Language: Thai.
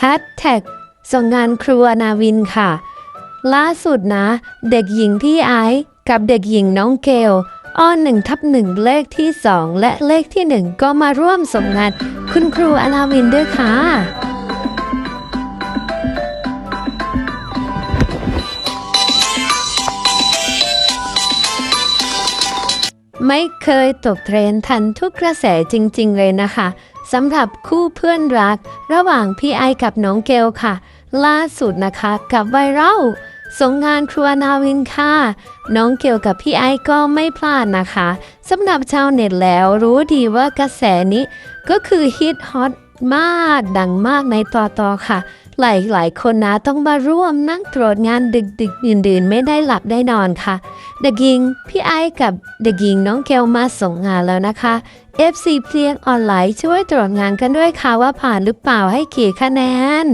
แฮชแท็กส่งงานครัวนาวินค่ะ ล่าสุดนะ เด็กหญิงที่ไอซ์กับเด็กหญิงน้องเกลอ้อหนึ่งทับหนึ่งเลขที่สองและเลขที่หนึ่งก็มาร่วมส่งงานคุณครูอนาวินด้วยค่ะ ไม่เคยตกเทรนทันทุกกระแสจริง ๆ เลยนะคะสำหรับคู่เพื่อนรัก ระหว่างพี่ไอกับน้องเกลค่ะ ล่าสุดนะคะกับไวรัลสงงานครัวนาวินค่ะ น้องเกลกับพี่ไอก็ไม่พลาดนะคะสำหรับชาวเน็ตแล้วรู้ดีว่ากระแสนี้ ก็คือฮิตฮอตมากดังมากในต่อต่อค่ะ หลายหลายๆคนนะต้องมาร่วมนั่งตรวจงานดึกดึกๆดื่นๆไม่ได้หลับได้นอนค่ะเด็กหญิงพี่ไอกับเด็กหญิงน้องเกลมาส่งงานแล้วนะคะ FC เพลียงออนไลน์ช่วยตรวจงานกันด้วยค่ะว่าผ่านหรือเปล่าให้กี่คะแนน